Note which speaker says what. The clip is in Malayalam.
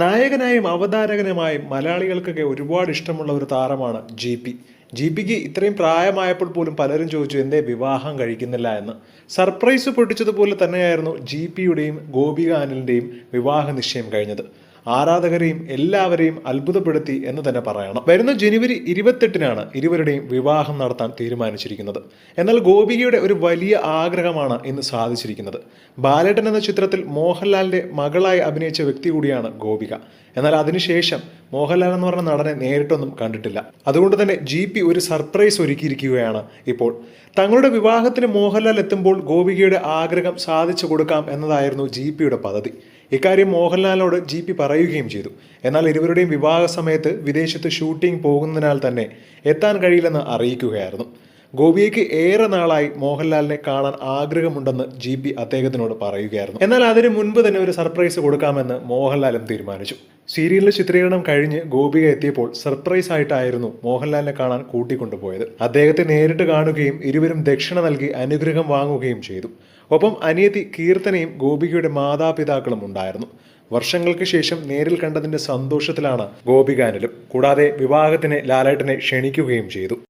Speaker 1: നായകനായും അവതാരകനുമായും മലയാളികൾക്കൊക്കെ ഒരുപാട് ഇഷ്ടമുള്ള ഒരു താരമാണ് ജി പി. ജി പിക്ക് ഇത്രയും പ്രായമായപ്പോൾ പോലും പലരും ചോദിച്ചു എന്തേ വിവാഹം കഴിക്കുന്നില്ല എന്ന്? സർപ്രൈസ് പൊട്ടിച്ചതുപോലെ തന്നെയായിരുന്നു ജി പിയുടെയും ഗോപിക അനിലിന്റെയും വിവാഹ നിശ്ചയം കഴിഞ്ഞത്. ആരാധകരെയും എല്ലാവരെയും അത്ഭുതപ്പെടുത്തി എന്ന് തന്നെ പറയണം. വരുന്ന ജനുവരി ഇരുപത്തെട്ടിനാണ് ഇരുവരുടെയും വിവാഹം നടത്താൻ തീരുമാനിച്ചിരിക്കുന്നത്. എന്നാൽ ഗോപികയുടെ ഒരു വലിയ ആഗ്രഹമാണ് ഇന്ന് സാധിച്ചിരിക്കുന്നത്. ബാലേട്ടൻ എന്ന ചിത്രത്തിൽ മോഹൻലാലിന്റെ മകളായി അഭിനയിച്ച വ്യക്തി കൂടിയാണ് ഗോപിക. എന്നാൽ അതിനുശേഷം മോഹൻലാൽ എന്ന് പറഞ്ഞ നടനെ നേരിട്ടൊന്നും കണ്ടിട്ടില്ല. അതുകൊണ്ട് തന്നെ ജി പി ഒരു സർപ്രൈസ് ഒരുക്കിയിരിക്കുകയാണ് ഇപ്പോൾ. തങ്ങളുടെ വിവാഹത്തിന് മോഹൻലാൽ എത്തുമ്പോൾ ഗോപികയുടെ ആഗ്രഹം സാധിച്ചു കൊടുക്കാം എന്നതായിരുന്നു ജി പിയുടെ പദ്ധതി. ഇക്കാര്യം മോഹൻലാലിനോട് ജി പി പറയുകയും ചെയ്തു. എന്നാൽ ഇരുവരുടെയും വിവാഹ സമയത്ത് വിദേശത്ത് ഷൂട്ടിംഗ് പോകുന്നതിനാൽ തന്നെ എത്താൻ കഴിയില്ലെന്ന് അറിയിക്കുകയായിരുന്നു. ഗോപിയയ്ക്ക് ഏറെ നാളായി മോഹൻലാലിനെ കാണാൻ ആഗ്രഹമുണ്ടെന്ന് ജി പി അദ്ദേഹത്തിനോട് പറയുകയായിരുന്നു. എന്നാൽ അതിനു മുൻപ് തന്നെ ഒരു സർപ്രൈസ് കൊടുക്കാമെന്ന് മോഹൻലാലും തീരുമാനിച്ചു. സീരിയലിലെ ചിത്രീകരണം കഴിഞ്ഞ് ഗോപിക എത്തിയപ്പോൾ സർപ്രൈസ് ആയിട്ടായിരുന്നു മോഹൻലാലിനെ കാണാൻ കൂട്ടിക്കൊണ്ടുപോയത്. അദ്ദേഹത്തെ നേരിട്ട് കാണുകയും ഇരുവരും ദക്ഷിണ നൽകി അനുഗ്രഹം വാങ്ങുകയും ചെയ്തു. ഒപ്പം അനിയത്തി കീർത്തനയും ഗോപികയുടെ മാതാപിതാക്കളും ഉണ്ടായിരുന്നു. വർഷങ്ങൾക്ക് ശേഷം നേരിൽ കണ്ടതിന്റെ സന്തോഷത്തിലാണ് ഗോപികാനിലും. കൂടാതെ വിവാഹത്തിന് ലാലേട്ടനെ ക്ഷണിക്കുകയും ചെയ്തു.